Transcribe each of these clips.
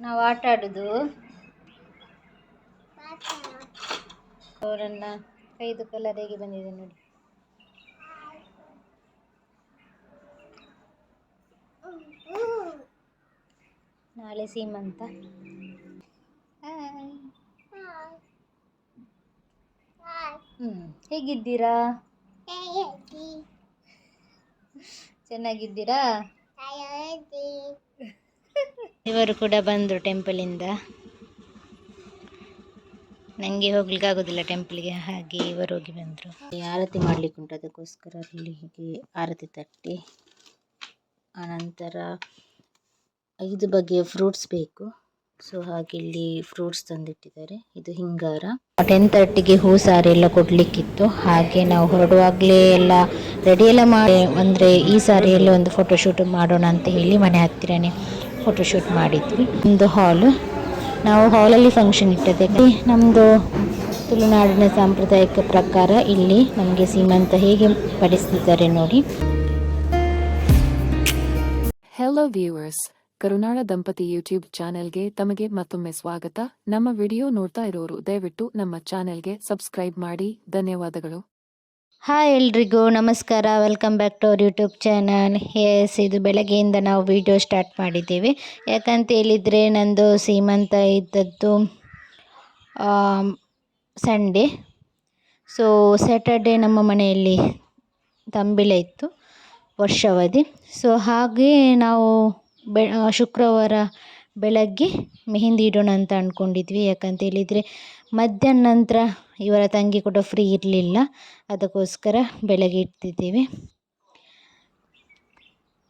ನಾವು ಆಟ ಆಡೋದು. ಅವರನ್ನ ಕೈದು ಕಲರ್ ಹೇಗೆ ಬಂದಿದೆ ನೋಡಿ. ನಾಳೆ ಸೀಮಂತ. ಹ್ಮ್ ಹೇಗಿದ್ದೀರಾ? ಚೆನ್ನಾಗಿದ್ದೀರಾ? ಇವರು ಕೂಡ ಬಂದರು ಟೆಂಪಲಿಂದ ನನಗೆ ಹೋಗ್ಲಿಕ್ಕೆ ಆಗೋದಿಲ್ಲ ಟೆಂಪಲ್ಗೆ ಹಾಗೆ ಇವರು ಹೋಗಿ ಬಂದರು. ಆರತಿ ಮಾಡ್ಲಿಕ್ಕೆ ಉಂಟು, ಅದಕ್ಕೋಸ್ಕರ ಅಲ್ಲಿ ಆರತಿ ತಟ್ಟಿ. ಆನಂತರ ಐದು ಬಗೆಯ ಫ್ರೂಟ್ಸ್ ಬೇಕು. ಸೊ ಹಾಗೆ ಇಲ್ಲಿ ಫ್ರೂಟ್ಸ್ ತಂದಿಟ್ಟಿದ್ದಾರೆ. ಇದು ಹಿಂಗಾರ. ಟೆನ್ ತರ್ಟಿಗೆ ಹೂ ಸಾರಿ ಎಲ್ಲ ಕೊಡ್ಲಿಕ್ಕಿತ್ತು. ಹಾಗೆ ನಾವು ಹೊರಡುವಾಗಲೇ ಎಲ್ಲ ರೆಡಿ ಎಲ್ಲ ಮಾಡಿ, ಅಂದರೆ ಈ ಸಾರಿಯಲ್ಲಿ ಒಂದು ಫೋಟೋಶೂಟ್ ಮಾಡೋಣ ಅಂತ ಹೇಳಿ ಮನೆ ಹತ್ತಿರನೇ ಫೋಟೋಶೂಟ್ ಮಾಡಿದ್ವಿ. ಒಂದು ಹಾಲ್ ನಾವು ಹಾಲಲ್ಲಿ ಫಂಕ್ಷನ್ ಇಟ್ಟದಕ್ಕೆ ನಮ್ಮದು ತುಳುನಾಡಿನ ಸಾಂಪ್ರದಾಯಿಕ ಪ್ರಕಾರ ಇಲ್ಲಿ ನಮಗೆ ಸೀಮಂತ ಹೇಗೆ ಪಡಿಸ್ತಿದ್ದಾರೆ ನೋಡಿ. ಹೆಲೋ ವ್ಯೂವರ್ಸ್ ಕರುನಾಡ ದಂಪತಿ ಯೂಟ್ಯೂಬ್ ಚಾನೆಲ್ಗೆ ತಮಗೆ ಮತ್ತೊಮ್ಮೆ ಸ್ವಾಗತ. ನಮ್ಮ ವಿಡಿಯೋ ನೋಡ್ತಾ ಇರೋರು ದಯವಿಟ್ಟು ನಮ್ಮ ಚಾನೆಲ್ಗೆ ಸಬ್ಸ್ಕ್ರೈಬ್ ಮಾಡಿ. ಧನ್ಯವಾದಗಳು. ಹಾಯ್ ಎಲ್ರಿಗೂ ನಮಸ್ಕಾರ. Welcome back to our YouTube channel yes ಇದು ಬೆಳಗ್ಗೆಯಿಂದ ನಾವು ವಿಡಿಯೋ ಸ್ಟಾರ್ಟ್ ಮಾಡಿದ್ದೀವಿ. ಯಾಕಂತ ಹೇಳಿದರೆ, ನಂದು ಸೀಮಂತ ಇದ್ದದ್ದು ಸಂಡೇ ಸೊ ಸ್ಯಾಟರ್ಡೇ ನಮ್ಮ ಮನೆಯಲ್ಲಿ ತಂಬಿಳ ಇತ್ತು, ವರ್ಷಾವಧಿ. ಸೊ ಹಾಗೆ ನಾವು ಬೆ, ಶುಕ್ರವಾರ ಬೆಳಗ್ಗೆ ಮೆಹಂದಿ ಇಡೋಣ ಅಂತ ಅಂದ್ಕೊಂಡಿದ್ವಿ ಯಾಕಂತ ಹೇಳಿದರೆ ಮಧ್ಯಾಹ್ನ ನಂತರ ಇವರ ತಂಗಿ ಕೂಡ ಫ್ರೀ ಇರಲಿಲ್ಲ. ಅದಕ್ಕೋಸ್ಕರ ಬೆಳಗ್ಗೆ ಇಡ್ತಿದ್ದೀವಿ.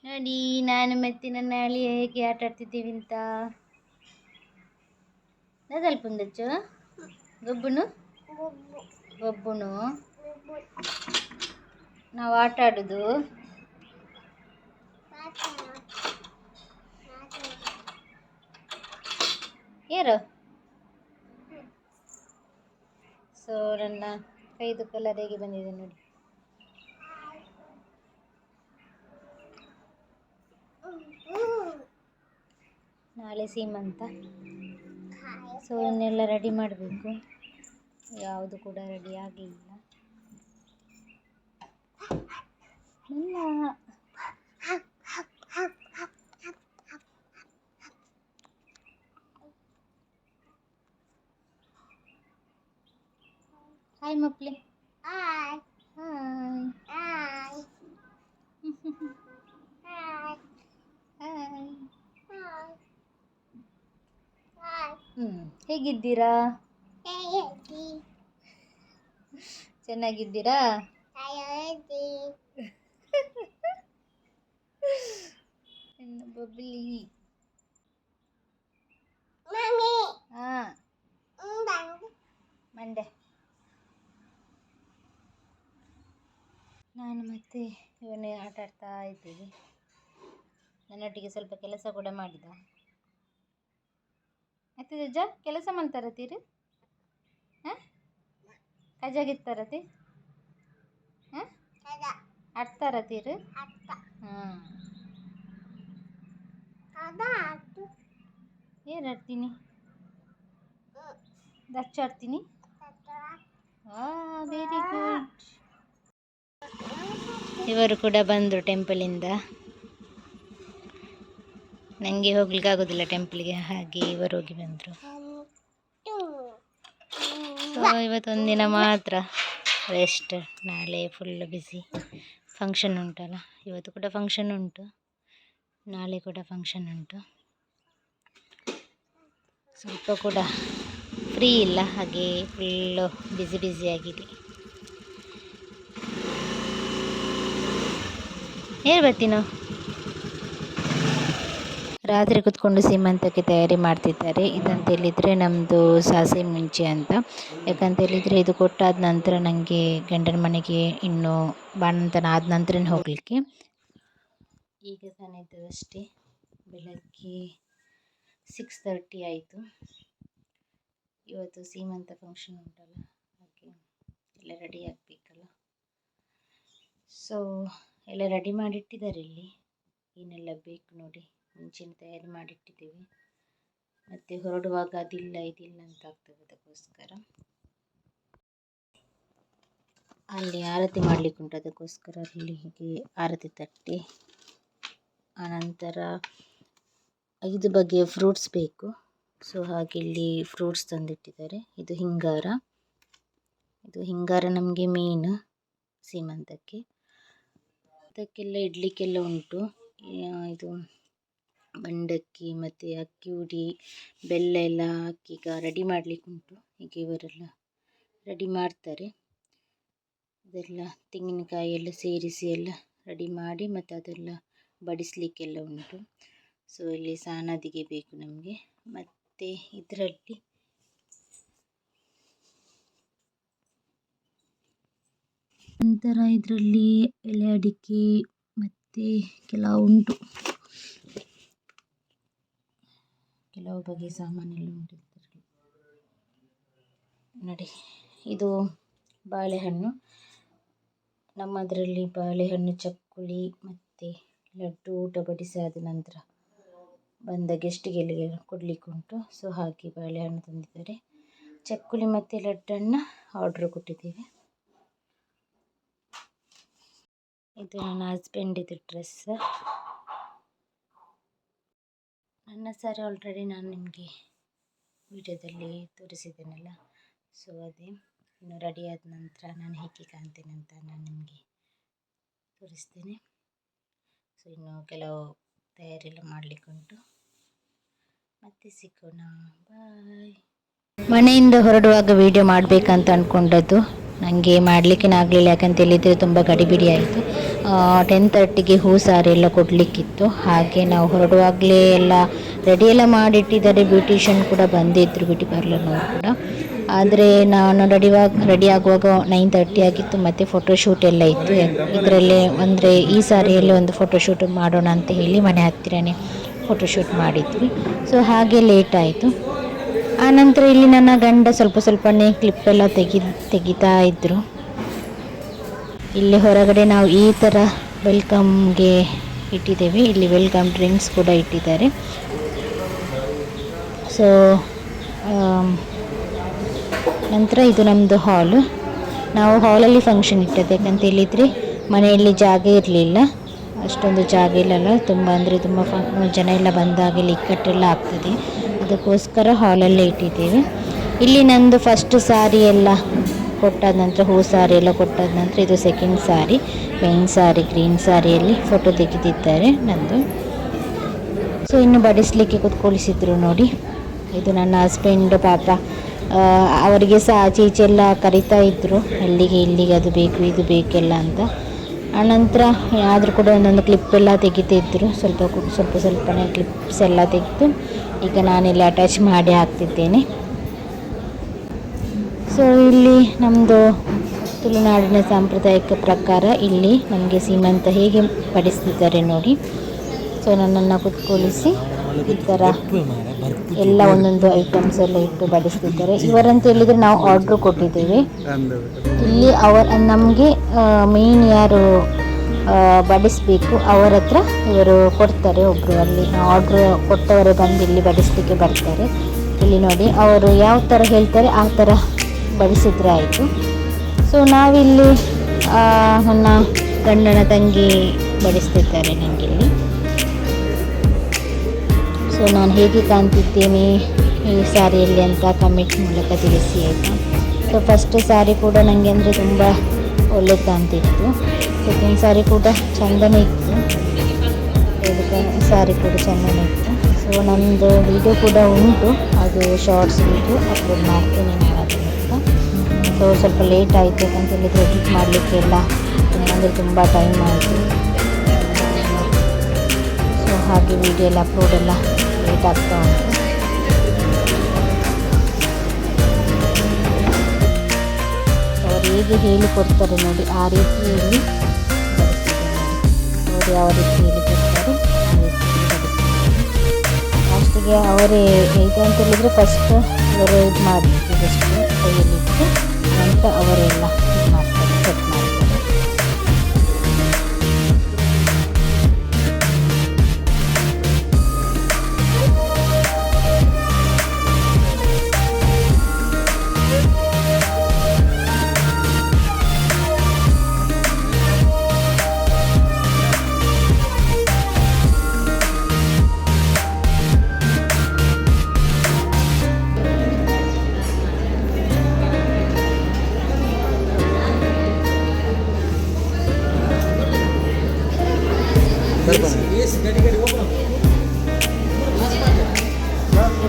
ನೋಡಿ, ನಾನು ಮತ್ತೆ ನನ್ನ ಅಳಿ ಹೇಗೆ ಆಟ ಆಡ್ತಿದ್ದೀವಿ ಅಂತ? ನದಲ್ಪುಂದಚ್ಚು ಗೊಬ್ಬುನು? ಗೊಬ್ಬುನು? ನಾವು ಆಟ ಆಡೋದು? ಯಾರು? ಸೊ ನನ್ನ ಕೈದು ಕಲರ್ ಹೇಗೆ ಬಂದಿದೆ ನೋಡಿ. ನಾಳೆ ಸೀಮಂತ. ಸೊ ಇನ್ನೆಲ್ಲ ರೆಡಿ ಮಾಡಬೇಕು. ಯಾವುದು ಕೂಡ ರೆಡಿ ಆಗಲಿಲ್ಲ ಇಲ್ಲ ಹಾಯ್ ಮಕ್ಕಳೇ ಹಾಯ್ ಹಾಯ್ ಹಾಯ್ ಹ್ಞೂ ಹೇಗಿದ್ದೀರಾ ಚೆನ್ನಾಗಿದ್ದೀರಾ ನನ್ನ ಬಬ್ಲಿ ಹಾಂ ಮಂಡೆ ನಾನು ಮತ್ತೆ ಇವನೇ ಆಟ ಆಡ್ತಾ ಇದ್ದೀವಿ. ನನ್ನೊಟ್ಟಿಗೆ ಸ್ವಲ್ಪ ಕೆಲಸ ಕೂಡ ಮಾಡಿದ. ಮತ್ತೆ ಜಜ್ಜ ಕೆಲಸ ಮಾಡ್ತಾರತ್ತೀರಿ ಹಾಂ? ಕಜಾಗಿತ್ತಾರತಿ ಹಾಂ? ಆಡ್ತಾರತ್ತೀರಿ ಹಾಂ ಏನು ಆಡ್ತೀನಿ? ದಚ್ಚ ಆಡ್ತೀನಿ. ವೆರಿ ಗುಡ್ ಇವರು ಕೂಡ ಬಂದರು ಟೆಂಪಲಿಂದ ನನಗೆ ಹೋಗ್ಲಿಕ್ಕೆ ಆಗೋದಿಲ್ಲ ಟೆಂಪಲ್ಗೆ ಹಾಗೆ ಇವರು ಹೋಗಿ ಬಂದರು. ಸೊ ಇವತ್ತೊಂದಿನ ಮಾತ್ರ ರೆಸ್ಟ್ ನಾಳೆ ಫುಲ್ ಬಿಸಿ ಫಂಕ್ಷನ್ ಉಂಟಲ್ಲ, ಇವತ್ತು ಕೂಡ ಫಂಕ್ಷನ್ ಉಂಟು. ನಾಳೆ ಕೂಡ ಫಂಕ್ಷನ್ ಉಂಟು. ಸ್ವಲ್ಪ ಕೂಡ ಫ್ರೀ ಇಲ್ಲ, ಹಾಗೆ ಫುಲ್ಲು ಬ್ಯುಸಿ ಆಗಿದೆ. ಬರ್ತೀನೋ ರಾತ್ರಿ ಕುತ್ಕೊಂಡು ಸೀಮಂತಕ್ಕೆ ತಯಾರಿ ಮಾಡ್ತಿದ್ದಾರೆ. ಇದಂತ ಹೇಳಿದರೆ ನಮ್ಮದು ಸಾಸಿ ಮುಂಚೆ ಅಂತ. ಯಾಕಂತ ಹೇಳಿದರೆ ಇದು ಕೊಟ್ಟಾದ ನಂತರ ನನಗೆ ಗಂಡನ ಮನೆಗೆ ಇನ್ನು ಬಾಣಂತನ ಆದ ನಂತರನೇ ಹೋಗಲಿಕ್ಕೆ. ಈಗ ತಾನೇ ಇದ್ದದಷ್ಟೇ ಬೆಳಗ್ಗೆ ಸಿಕ್ಸ್ ತರ್ಟಿ ಆಯಿತು. ಇವತ್ತು ಸೀಮಂತ ಫಂಕ್ಷನ್ ಉಂಟಲ್ಲ, ಹಾಗೆ ಎಲ್ಲ ರೆಡಿ ಆಗಬೇಕಲ್ಲ. ಸೊ ಎಲ್ಲ ರೆಡಿ ಮಾಡಿಟ್ಟಿದ್ದಾರೆ ಇಲ್ಲಿ. ಏನೆಲ್ಲ ಬೇಕು ನೋಡಿ. ಮುಂಚೆನೇ ತಯಾರಿ ಮಾಡಿಟ್ಟಿದ್ದೀವಿ. ಮತ್ತು ಹೊರಡುವಾಗ ಅದಿಲ್ಲ, ಇದಿಲ್ಲ ಅಂತ ಆಗ್ತದೆ ಅದಕ್ಕೋಸ್ಕರ. ಅಲ್ಲಿ ಆರತಿ ಮಾಡಲಿಕ್ಕುಂಟು ಅದಕ್ಕೋಸ್ಕರ ಅಲ್ಲಿ ಹೀಗೆ ಆರತಿ ತಟ್ಟಿ. ಆನಂತರ ಐದು ಬಗೆಯ ಫ್ರೂಟ್ಸ್ ಬೇಕು. ಸೊ ಹಾಗೆ ಇಲ್ಲಿ ಫ್ರೂಟ್ಸ್ ತಂದಿಟ್ಟಿದ್ದಾರೆ. ಇದು ಹಿಂಗಾರ. ಇದು ಹಿಂಗಾರ ನಮಗೆ ಮೇನ್ ಸೀಮಂತಕ್ಕೆ. ಅದಕ್ಕೆಲ್ಲ ಇಡಲಿಕ್ಕೆಲ್ಲ ಉಂಟು. ಇದು ಮಂಡಕ್ಕಿ ಮತ್ತು ಅಕ್ಕಿ ಹುಡಿ, ಬೆಲ್ಲ ಎಲ್ಲ ಹಾಕಿ ಈಗ ರೆಡಿ ಮಾಡಲಿಕ್ಕುಂಟು ಹೀಗೆ ಇವರೆಲ್ಲ ರೆಡಿ ಮಾಡ್ತಾರೆ. ಅದೆಲ್ಲ ತೆಂಗಿನಕಾಯಿ ಎಲ್ಲ ಸೇರಿಸಿ ಎಲ್ಲ ರೆಡಿ ಮಾಡಿ ಮತ್ತು ಅದೆಲ್ಲ ಬಡಿಸಲಿಕ್ಕೆಲ್ಲ ಉಂಟು. ಸೊ ಇಲ್ಲಿ ಸಾನದಿಗೆ ಬೇಕು ನಮಗೆ. ಮತ್ತು ಇದರಲ್ಲಿ ನಂತರ ಇದರಲ್ಲಿ ಎಲೆ ಅಡಿಕೆ ಮತ್ತು ಕೆಲವು ಉಂಟು. ಕೆಲವು ಬಗೆಯ ಸಾಮಾನೆಲ್ಲ ಉಂಟು ಇದರಲ್ಲಿ. ನೋಡಿ, ಇದು ಬಾಳೆಹಣ್ಣು. ನಮ್ಮದರಲ್ಲಿ ಬಾಳೆಹಣ್ಣು, ಚಕ್ಕುಲಿ ಮತ್ತು ಲಡ್ಡು ಊಟ ಬಡಿಸಿ ಆದ ನಂತರ ಬಂದ ಗೆಸ್ಟಿಗೆಲ್ಲ ಕೊಡಲಿಕ್ಕೆ ಉಂಟು. ಸೊ ಹಾಗೆ ಬಾಳೆಹಣ್ಣು ತಂದಿದ್ದಾರೆ. ಚಕ್ಕುಲಿ ಮತ್ತು ಲಡ್ಡನ್ನು ಆರ್ಡ್ರ್ ಕೊಟ್ಟಿದ್ದೇವೆ. ಇದು ನನ್ನ ಹಸ್ಬೆಂಡಿದು ಡ್ರೆಸ್ ನನ್ನ ಸಾರಿ ಆಲ್ರೆಡಿ ನಾನು ನಿಮಗೆ ವಿಡಿಯೋದಲ್ಲಿ ತೋರಿಸಿದ್ದೇನಲ್ಲ? ಸೊ ಅದೇ ಇನ್ನು ರೆಡಿ ಆದ ನಂತರ ನಾನು ಹೇಗೆ ಕಾಣ್ತೀನಿ ಅಂತ ನಾನು ನಿಮಗೆ ತೋರಿಸ್ತೇನೆ. ಸೊ ಇನ್ನು ಕೆಲವು ತಯಾರಿ ಎಲ್ಲ ಮಾಡಲಿಕ್ಕುಂಟು ಮತ್ತೆ ಸಿಗೋಣ. ಬಾಯ್ ಮನೆಯಿಂದ ಹೊರಡುವಾಗ ವಿಡಿಯೋ ಮಾಡಬೇಕಂತ ಅಂದ್ಕೊಂಡದ್ದು ನನಗೆ ಮಾಡಲಿಕ್ಕೆ ಆಗಲಿಲ್ಲ ಯಾಕಂತ ಹೇಳಿದರೆ ತುಂಬ ಗಡಿಬಿಡಿ ಆಯಿತು. ಟೆನ್ ತರ್ಟಿಗೆ ಹೂ ಸಾರಿ ಎಲ್ಲ ಕೊಡಲಿಕ್ಕಿತ್ತು. ಹಾಗೆ ನಾವು ಹೊರಡುವಾಗಲೇ ಎಲ್ಲ ರೆಡಿ ಎಲ್ಲ ಮಾಡಿಟ್ಟಿದ್ದಾರೆ ಬ್ಯೂಟಿಷಿಯನ್ ಕೂಡ ಬಂದಿದ್ದರು ಬ್ಯೂಟಿ ಪಾರ್ಲರ್ನವರು ಕೂಡ. ಆದರೆ ನಾನು ರೆಡಿವಾಗ ರೆಡಿ ಆಗುವಾಗ ನೈನ್ ತರ್ಟಿ ಆಗಿತ್ತು, ಮತ್ತು ಫೋಟೋಶೂಟ್ ಎಲ್ಲ ಇತ್ತು. ಇದರಲ್ಲೇ ಅಂದರೆ ಈ ಸಾರಿಯಲ್ಲಿ ಒಂದು ಫೋಟೋಶೂಟ್ ಮಾಡೋಣ ಅಂತ ಹೇಳಿ ಮನೆ ಹತ್ತಿರನೇ ಫೋಟೋಶೂಟ್ ಮಾಡಿದ್ವಿ. ಸೊ ಹಾಗೆ ಲೇಟ್ ಆಯಿತು. ಆನಂತರ ಇಲ್ಲಿ ನನ್ನ ಗಂಡ ಸ್ವಲ್ಪ ಸ್ವಲ್ಪನೇ ಕ್ಲಿಪ್ಪೆಲ್ಲ ತೆಗಿ, ತೆಗಿತಾ ಇದ್ದರು ಇಲ್ಲಿ ಹೊರಗಡೆ ನಾವು ಈ ಥರ ವೆಲ್ಕಮ್ಗೆ ಇಟ್ಟಿದ್ದೇವೆ. ಇಲ್ಲಿ ವೆಲ್ಕಮ್ ಡ್ರಿಂಕ್ಸ್ ಕೂಡ ಇಟ್ಟಿದ್ದಾರೆ. ಸೊ ನಂತರ ಇದು ನಮ್ಮದು ಹಾಲು ನಾವು ಹಾಲಲ್ಲಿ ಫಂಕ್ಷನ್ ಇಟ್ಟದ್ದು. ಯಾಕಂತ ಹೇಳಿದರೆ ಮನೆಯಲ್ಲಿ ಜಾಗ ಇರಲಿಲ್ಲ. ಅಷ್ಟೊಂದು ಜಾಗ ಇಲ್ಲಲ್ಲ. ತುಂಬ ಅಂದರೆ ತುಂಬ ಫ ಜನ ಎಲ್ಲ ಬಂದಾಗ ಇಕ್ಕಟ್ಟೆಲ್ಲ ಆಗ್ತದೆ. ಅದಕ್ಕೋಸ್ಕರ ಹಾಲಲ್ಲೇ ಇಟ್ಟಿದ್ದೀವಿ. ಇಲ್ಲಿ ನಂದು ಫಸ್ಟ್ ಸಾರಿ ಎಲ್ಲ ಕೊಟ್ಟಾದ ನಂತರ ಹೂ ಸಾರಿ ಎಲ್ಲ ಕೊಟ್ಟಾದ ನಂತರ ಇದು ಸೆಕೆಂಡ್ ಸಾರಿ ಪೈನ್ ಸಾರಿ ಗ್ರೀನ್ ಸಾರಿಯಲ್ಲಿ ಫೋಟೋ ತೆಗೆದಿದ್ದಾರೆ ನಂದು. ಸೊ ಇನ್ನು ಬಡಿಸಲಿಕ್ಕೆ ಕುತ್ಕೊಳಿಸಿದ್ರು ನೋಡಿ. ಇದು ನನ್ನ ಹಸ್ಬೆಂಡ್ ಪಾಪ. ಅವರಿಗೆ ಸಹ ಆಚೆ ಈಚೆ ಎಲ್ಲ ಕರಿತಾ ಇದ್ದರು ಅಲ್ಲಿಗೆ ಇಲ್ಲಿಗೆ ಅದು ಬೇಕು, ಇದು ಬೇಕೆಲ್ಲ ಅಂತ. ಆನಂತರ ಆದರೂ ಕೂಡ ಒಂದೊಂದು ಕ್ಲಿಪ್ ಎಲ್ಲ ತೆಗಿತಿದ್ರು. ಸ್ವಲ್ಪ ಸ್ವಲ್ಪ ಸ್ವಲ್ಪನೇ ಕ್ಲಿಪ್ಸ್ ಎಲ್ಲ ತೆಗೆದು ಈಗ ನಾನಿಲ್ಲಿ ಅಟ್ಯಾಚ್ ಮಾಡಿ ಹಾಕ್ತಿದ್ದೇನೆ. ಸೊ ಇಲ್ಲಿ ನಮ್ಮದು ತುಳುನಾಡಿನ ಸಾಂಪ್ರದಾಯಿಕ ಪ್ರಕಾರ ಇಲ್ಲಿ ನಮಗೆ ಸೀಮಂತ ಹೇಗೆ ಪಡಿಸ್ತಿದ್ದಾರೆ ನೋಡಿ. ಸೊ ನನ್ನನ್ನು ಕುತ್ಕೊಳಿಸಿ ಈ ಥರ ಎಲ್ಲ ಒಂದೊಂದು ಐಟಮ್ಸ್ ಎಲ್ಲ ಇಟ್ಟು ಬಡಿಸ್ತಿದ್ದಾರೆ. ಇವರಂತ ಹೇಳಿದರೆ ನಾವು ಆರ್ಡರ್ ಕೊಟ್ಟಿದ್ದೇವೆ. ಇಲ್ಲಿ ಅವರ, ನಮಗೆ ಮೇನ್ ಯಾರು ಬಡಿಸಬೇಕು, ಅವರ ಹತ್ರ ಇವರು ಕೊಡ್ತಾರೆ ಒಬ್ಬರು ಅಲ್ಲಿ ಆರ್ಡ್ರ್ ಕೊಟ್ಟವರೇ ಬಂದು ಇಲ್ಲಿ ಬಡಿಸ್ಲಿಕ್ಕೆ ಬರ್ತಾರೆ. ಇಲ್ಲಿ ನೋಡಿ, ಅವರು ಯಾವ ಥರ ಹೇಳ್ತಾರೆ, ಆ ಥರ ಬಡಿಸಿದ್ರೆ ಆಯಿತು. ಸೊ ನಾವಿಲ್ಲಿ ನನ್ನ ಗಂಡನ ತಂಗಿ ಬಡಿಸ್ತಿದ್ದಾರೆ ನನಗಿಲ್ಲಿ ಸೊ ನಾನು ಹೇಗೆ ಕಾಣ್ತಿದ್ದೇನೆ ಈ ಸ್ಯಾರಿಯಲ್ಲಿ ಅಂತ ಕಮೆಂಟ್ ಮೂಲಕ ತಿಳಿಸಿ ಆಯಿತಾ? ಸೊ ಫಸ್ಟ್ ಸ್ಯಾರಿ ಕೂಡ ನನಗೆ ಅಂದರೆ ತುಂಬ ಒಳ್ಳೆ ಕಾಣ್ತಿತ್ತು ಸೆಕೆಂಡ್ ಸ್ಯಾರಿ ಕೂಡ ಚೆಂದನೇ ಇತ್ತು. ಸ್ಯಾರಿ ಕೂಡ ಚೆಂದನೇ ಇತ್ತು. ಸೊ ನಮ್ಮದು ವಿಡಿಯೋ ಕೂಡ ಉಂಟು. ಅದು ಶಾರ್ಟ್ಸ್ ವಿಡಿಯೋ ಅಪ್ಲೋಡ್ ಮಾಡ್ತೀನಿ ಸೊ ಸ್ವಲ್ಪ ಲೇಟ್ ಆಯಿತು ಅಂತ ಹೇಳಿದರೆ ಎಡಿಟ್ ಮಾಡಲಿಕ್ಕೆಲ್ಲ ಅಂದರೆ ತುಂಬ ಟೈಮ್ ಆಯಿತು. ಸೊ ಹಾಗೆ ವಿಡಿಯೋ ಎಲ್ಲ ಅಪ್ಲೋಡ್ ಎಲ್ಲ ಲೇಟ್ ಅವರು ಹೇಗೆ ಹೇಳಿಕೊಡ್ತಾರೆ ನೋಡಿ, ಆ ರೀತಿಯಲ್ಲಿ ನೋಡಿ. ಯಾವ ರೀತಿ ಹೇಳಿಕೊಡ್ತಾರೆ, ಆ ಲಾಸ್ಟಿಗೆ ಅವರೇ ಇದು ಅಂತ ಹೇಳಿದರೆ ಫಸ್ಟ್ ಅವರೇ ಇದು ಮಾಡಬೇಕು ಜಸ್ಟ್ ಕೈಯಲ್ಲಿಟ್ಟು ನಂತರ ಅವರೆಲ್ಲ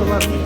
por.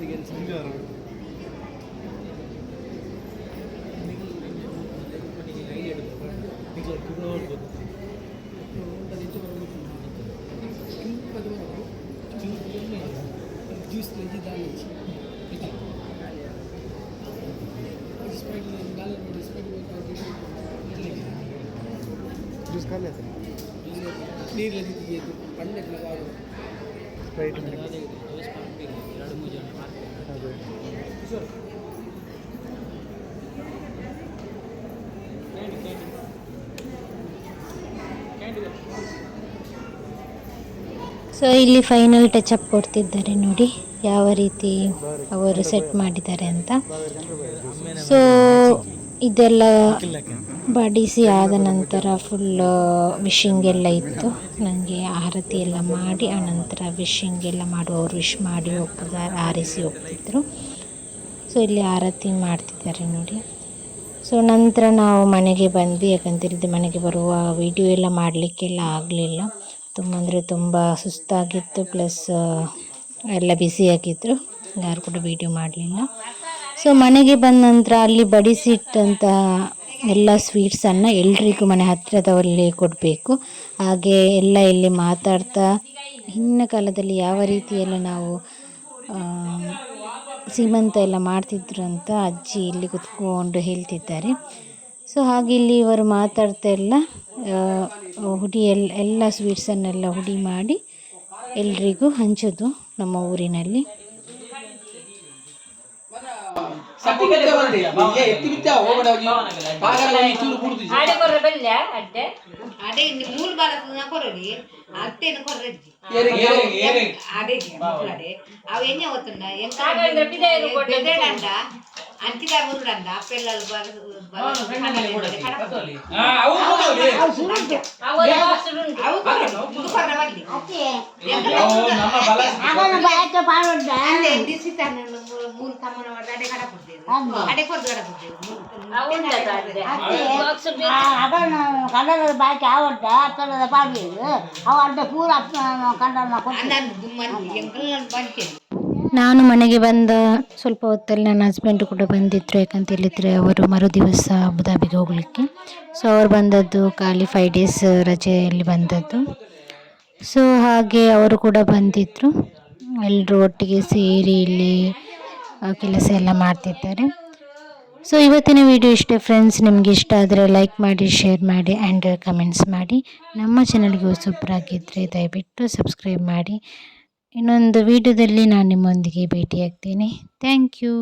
ఎందుకు వెళ్ళారు జ్యూస్ తెచ్చి దాన్ని జ్యూస్ కానీ నీళ్ళు పండు ఎట్లా కాదు స్ప్రైట్ ಸೊ ಇಲ್ಲಿ ಫೈನಲ್ ಟಚ್ ಅಪ್ ಕೊಡ್ತಿದ್ದಾರೆ ನೋಡಿ, ಯಾವ ರೀತಿ ಅವರು ಸೆಟ್ ಮಾಡಿದ್ದಾರೆ ಅಂತ. ಸೊ ಇದೆಲ್ಲ ಬಡಿಸಿ ಆದ ನಂತರ ಫುಲ್ ವಿಶಿಂಗ್ ಎಲ್ಲ ಇತ್ತು. ನನಗೆ ಆರತಿ ಎಲ್ಲ ಮಾಡಿ, ಆನಂತರ ವಿಶಿಂಗ್ ಎಲ್ಲ ಮಾಡುವವರು ವಿಶ್ ಮಾಡಿ ಹೋಗ್ತಿದ್ದಾರೆ ಆರಿಸಿ ಹೋಗ್ತಿದ್ರು ಸೊ ಇಲ್ಲಿ ಆರತಿ ಮಾಡ್ತಿದ್ದಾರೆ ನೋಡಿ. ಸೊ ನಂತರ ನಾವು ಮನೆಗೆ ಬಂದ್ವಿ. ಯಾಕಂತೇಳಿದ್ರೆ ಮನೆಗೆ ಬರುವ ವಿಡಿಯೋ ಎಲ್ಲ ಮಾಡಲಿಕ್ಕೆಲ್ಲ ಆಗಲಿಲ್ಲ. ತುಂಬ ಅಂದರೆ ತುಂಬ ಸುಸ್ತಾಗಿತ್ತು, ಪ್ಲಸ್ ಎಲ್ಲ ಬ್ಯುಸಿಯಾಗಿದ್ದರು ಯಾರು ಕೂಡ ವೀಡಿಯೋ ಮಾಡಲಿಲ್ಲ. ಸೊ ಮನೆಗೆ ಬಂದ ನಂತರ ಅಲ್ಲಿ ಬಡಿಸಿಟ್ಟಂತಹ ಎಲ್ಲ ಸ್ವೀಟ್ಸನ್ನು ಎಲ್ರಿಗೂ ಮನೆ ಹತ್ತಿರದವರಲ್ಲಿ ಕೊಡಬೇಕು. ಹಾಗೆ ಎಲ್ಲ ಇಲ್ಲಿ ಮಾತಾಡ್ತಾ, ಹಿಂದಿನ ಕಾಲದಲ್ಲಿ ಯಾವ ರೀತಿಯಲ್ಲಿ ನಾವು ಸೀಮಂತ ಎಲ್ಲ ಮಾಡ್ತಿದ್ರು ಅಂತ ಅಜ್ಜಿ ಇಲ್ಲಿ ಕುತ್ಕೊಂಡು ಹೇಳ್ತಿದ್ದಾರೆ. ಸೊ ಹಾಗೆ ಇಲ್ಲಿ ಇವರು ಮಾತಾಡ್ತಾ ಎಲ್ಲ ಹುಡಿ ಎಲ್ಲ ಎಲ್ಲ ಸ್ವೀಟ್ಸನ್ನೆಲ್ಲ ಹುಡಿ ಮಾಡಿ ಎಲ್ರಿಗೂ ಹಂಚೋದು ನಮ್ಮ ಊರಿನಲ್ಲಿ. ಸಪ್ಪು ಬಿದ್ದ ಬಂದೆ ಇಲ್ಲೇ ಎತ್ತಿ ಬಿದ್ದ ಹೋಗಡ ಪಾಗಲ ಚೂರು ಕುಡ್ದು ಅದೇ ಮೂರು ಬಾಲ ಕೊರಡಿ ಅತ್ತೇನು ಕೊರ್ರಜ್ಜಿ ಏರೆ ಏರೆ ಏರೆ ಅದೇ ಅಡೆ ಅವು ಎಣ್ಣೆ ಓತುಂಡ ಎಂತ ಬೆದೆಡಂಡ ಅಂಚಿದ ಮುರುಡಂಡ ಅಪ್ಪೆಲ್ಲಲು ಆ ಅವು ಕೊಡೋಲಿ ಅವು ಕೊರಡು ಇದು ಕೊರ್ರವಲ್ಲಿ ಅವು ನಮ್ಮ ಬಲ ಅದೇ ದಿಸಿತಾನ ಮೂರು ಕಮ್ಮನ ಮಾಡಿ ಅಡೆ ಕಡ ಕೊಡ್ತೇವೆ ಅಡೆ ಕೊರ್ದು ಕಡ ಕೊಡ್ತೇವೆ ಅದನ್ನು ಕನ್ನಡದ ಬಾಕಿ ಆವಡ್ಡ ಅಪ್ಪಲದ ಪಾಡಿಯದು ಅವು ಅಡ್ಡ ಪೂರ ನಾನು ಮನೆಗೆ ಬಂದ ಸ್ವಲ್ಪ ಹೊತ್ತಲ್ಲಿ ನನ್ನ ಹಸ್ಬೆಂಡ್ ಕೂಡ ಬಂದಿದ್ರು ಯಾಕಂತ ಹೇಳಿದರೆ ಅವರು ಮರುದಿವಸ ಅಬುದಾಬಿಗೆ ಹೋಗಲಿಕ್ಕೆ. ಸೊ ಅವ್ರು ಬಂದದ್ದು ಖಾಲಿ ಫೈವ್ ಡೇಸ್ ರಜೆಯಲ್ಲಿ ಬಂದದ್ದು. ಸೊ ಹಾಗೆ ಅವರು ಕೂಡ ಬಂದಿದ್ದರು ಎಲ್ಲರೂ ಒಟ್ಟಿಗೆ ಸೇರಿ ಇಲ್ಲಿ ಆ, ಕೆಲಸ ಎಲ್ಲ ಮಾಡ್ತಿದ್ದಾರೆ. ಸೊ ಇವತ್ತಿನ ವಿಡಿಯೋ ಇಷ್ಟೇ ಫ್ರೆಂಡ್ಸ್ ನಿಮಗೆ ಇಷ್ಟ ಆದರೆ ಲೈಕ್ ಮಾಡಿ ಶೇರ್ ಮಾಡಿ ಆ್ಯಂಡ್ ಕಮೆಂಟ್ಸ್ ಮಾಡಿ. ನಮ್ಮ ಚಾನಲ್ಗೆ ಸೂಪರಾಗಿದ್ದರೆ ದಯವಿಟ್ಟು ಸಬ್ಸ್ಕ್ರೈಬ್ ಮಾಡಿ. ಇನ್ನೊಂದು ವಿಡಿಯೋದಲ್ಲಿ ನಾನು ನಿಮ್ಮೊಂದಿಗೆ ಭೇಟಿಯಾಗ್ತೀನಿ. Thank you